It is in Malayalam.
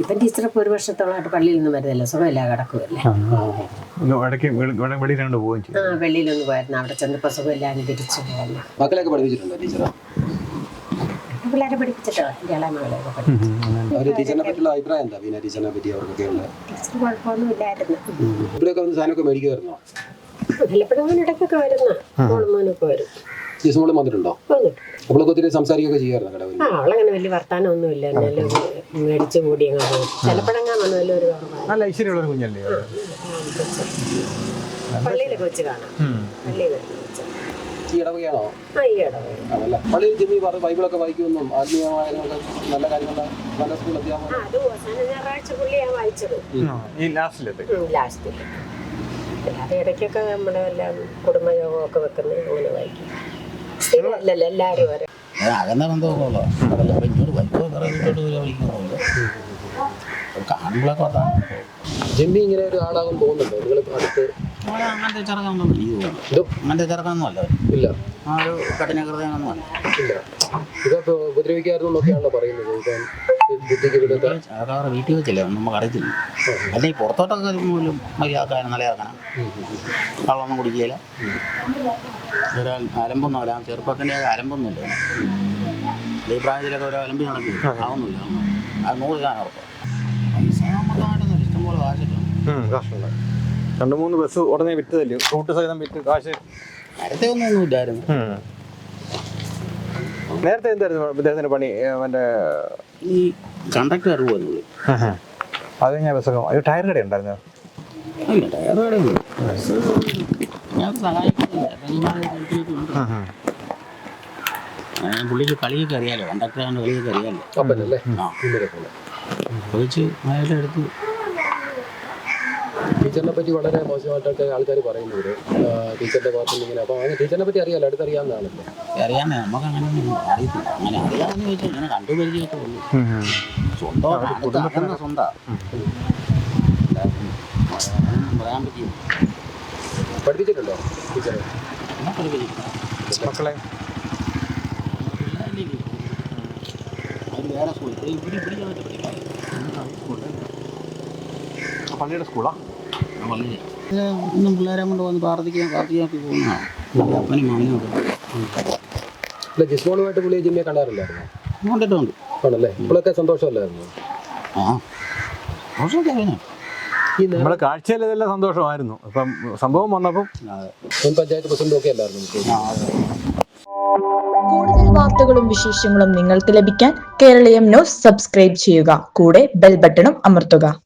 ഇപ്പം ടീച്ചർ ഒരു വർഷത്തോളമായിട്ട് പള്ളിയിൽ നിന്ന് വരുന്നില്ല. സുഖമില്ല കിടക്കുമല്ലേ ഇടയ്ക്ക് വെളി- പോവുകയും ചെയ്യും ആ വെളിയിലൊന്ന് പോയിരുന്നു അവിടെ ചെന്നപ്പോൾ സുഖമില്ലാതെ തിരിച്ചു പോകുന്നു മക്കളെയൊക്കെ പഠിപ്പിച്ചിട്ടുണ്ടോ ടീച്ചർ പിള്ളേരെ പഠിപ്പിച്ചിട്ടോ? എന്റെ ഇളയ മകളെയൊക്കെ പഠിപ്പിച്ചു അഭിപ്രായം എന്താ? പിന്നെ ടീച്ചറിനെ പറ്റി അവർക്കൊക്കെ ടീച്ചർ കുഴപ്പമൊന്നുമില്ലായിരുന്നു. ഇവിടെയൊക്കെ സാധനമൊക്കെ മേടിക്കുമായിരുന്നോ? വല്ലപ്പോഴും ഇടയ്ക്കൊക്കെ വരുന്ന മോളും മോനൊക്കെ വരും. ടീച്ചർ മോൾ വന്നിട്ടുണ്ടോ? അവളൊക്കെ നമ്മളൊക്കെ ഒത്തിരി സംസാരിക്കുകയൊക്കെ ചെയ്യാറുണ്ട് കടവിൽ ആ അവളങ്ങനെ വലിയ എന്നാലും മേടിച്ച് കൂടി അങ്ങ് പോകും ചിലപ്പോഴെങ്ങാൻ വന്നാലും ഒരു നല്ല ഐശ്വര്യമുള്ള ഒരു കുഞ്ഞല്ലേ പള്ളിയിലൊക്കെ വെച്ച് കാണാം. പള്ളിയിലൊക്കെ വെച്ച് ഈ ഇടവകയാണോ? ആ ഈ ഇടവക ആണല്ലേ പള്ളിയിൽ ജിമ്മി പറ ബൈബിളൊക്കെ വായിക്കുമെന്നും ആത്മീയമായ കാര്യങ്ങളൊക്കെ നല്ല കാര്യങ്ങളുടെ നല്ല സ്കൂൾ അധ്യാപനം ആ അത് അവസാന ഞായറാഴ്ച പുള്ളിയാണ് വായിച്ചത്. ഈ ലാസ്റ്റിലത്തെ. ലാസ്റ്റിൽ അല്ലാതെ ഇടയ്ക്കൊക്കെ നമ്മുടെ എല്ലാം കുടുംബയോഗമൊക്കെ വെക്കുന്നത് അങ്ങനെ വായിക്കും. സ്ഥിരമല്ലല്ലോ എല്ലാവരും ഒരേ അകന്ന ബന്ധമൊക്കെ ഉള്ളതാണ് അപ്പം ഇങ്ങോട്ട് വലിയ വേറെ വീട്ടോട്ട് ഒരു വിളിക്കുന്നില്ല കാണുമ്പോഴൊക്കെ അതാണ് ജിമ്മി ഇങ്ങനെ ഒരു ആളാകും തോന്നുന്നുണ്ടോ നിങ്ങൾ അടുത്ത്? അവളെ അങ്ങനത്തെ ചെറുക്കാണെന്ന് എനിക്ക് തോന്നുന്നു ഇതും അങ്ങനത്തെ ചെറുക്കാനൊന്നും അല്ല ഇല്ല. ആ ഒരു കഠിനകൃതയൊന്നും അല്ല. ഇല്ല. ഇതൊക്കെ ഉപദ്രവിക്കായിരുന്നു എന്നൊക്കെയാണല്ലോ പറയുന്നത്. ഇപ്പം ബുദ്ധിക്ക് സാധാരണ വീട്ടിൽ വെച്ചില്ലേ? നമുക്ക് അറിയത്തില്ല. അല്ലെങ്കിൽ പുറത്തോട്ടൊക്കെ പോലും മര്യാദക്കാരൻ നിലയിറക്കണം വെള്ളമൊന്നും കുടിക്കുകയില്ല. ഒരാൾ അലമ്പൊന്നും അല്ല ചെറുപ്പത്തിന്റെ അലമ്പൊന്നുമില്ല ഈ പ്രായത്തിലൊക്കെ ഒരു അലമ്പി നടക്കും ആവുന്നില്ല. അത് നൂറ് ശതമാനം ഉറപ്പ്. പൈസ നമുക്കായിട്ടൊന്നും ഇഷ്ടംപോലെ കാശിട്ടുണ്ട് രണ്ട് മൂന്ന് ബസ് ഉടനെ വിറ്റതല്ലേ? റൂട്ട് സഹിതം വിറ്റ് കാശ് നേരത്തെ ഒന്നും ഒന്നും ഇല്ലായിരുന്നു. നേരത്തെ എന്തായിരുന്നു അദ്ദേഹത്തിന്റെ പണി? അവന്റെ മറ്റേ ഈ കണ്ടക്ടർ പോകുന്നുള്ളൂ അത് ഞാൻ ബസ്സൊക്കെ അത് ടയർ കട ഉണ്ടായിരുന്നു? അല്ല ടയർ ഞാൻ സഹായിക്കുന്നില്ല. പുള്ളിക്ക് കളിയൊക്കെ അറിയാലോ. കണ്ടക്ടറാണ് കളിയൊക്കെ അറിയാലോ. ചോദിച്ച് അയാളുടെ അടുത്ത് ടീച്ചറിനെ പറ്റി വളരെ മോശമായിട്ടൊക്കെ ആൾക്കാർ ആ, ടീച്ചറിന്റെ ഭാഗത്ത് ഇങ്ങനെ. അപ്പൊ അങ്ങനെ ടീച്ചറിനെ പറ്റി അറിയാലോ? അടുത്തറിയാവുന്നതാണല്ലോ. അറിയാമേ നമുക്ക് അങ്ങനെയൊന്നും അറിയത്തില്ല അങ്ങനെ അറിയാമെന്ന് ചോദിച്ചാൽ ഇങ്ങനെ കണ്ടു ഉള്ളൂ. സ്വന്തം പറയാൻ പഠിപ്പിച്ചിട്ടുണ്ടോ ടീച്ചറെ? മക്കളെ? വേറെ ഇവിടെ ഇവിടെ പള്ളിയുടെ സ്കൂളാ? പള്ളിയിൽ ഇന്നും പിള്ളേരെ കൊണ്ട് വന്ന് പ്രാർത്ഥിക്കാൻ പ്രാർത്ഥിക്കാക്കി പോകുന്നതാണ്. അപ്പനും മാമനും ഒക്കെ. ജിസ്മോളുമായിട്ട് പുള്ളിയെ ജിമ്മിയെ കണ്ടാറില്ലായിരുന്നു? കണ്ടിട്ടുണ്ട്. ആണല്ലേ? ഇപ്പോഴൊക്കെ സന്തോഷമല്ലായിരുന്നു? ആ. ഈ നേ- നമ്മളെ കാഴ്ചയിൽ ഇതെല്ലാം സന്തോഷമായിരുന്നു. അപ്പം സംഭവം വന്നപ്പം മുൻ പഞ്ചായത്ത് പ്രസിഡന്റ് ഒക്കെ അല്ലായിരുന്നു കൂടുതൽ വാർത്തകളും വിശേഷങ്ങളും നിങ്ങൾക്ക് ലഭിക്കാൻ കേരളീയം ന്യൂസ് സബ്സ്ക്രൈബ് ചെയ്യുക. കൂടെ ബെൽ ബട്ടണും അമർത്തുക.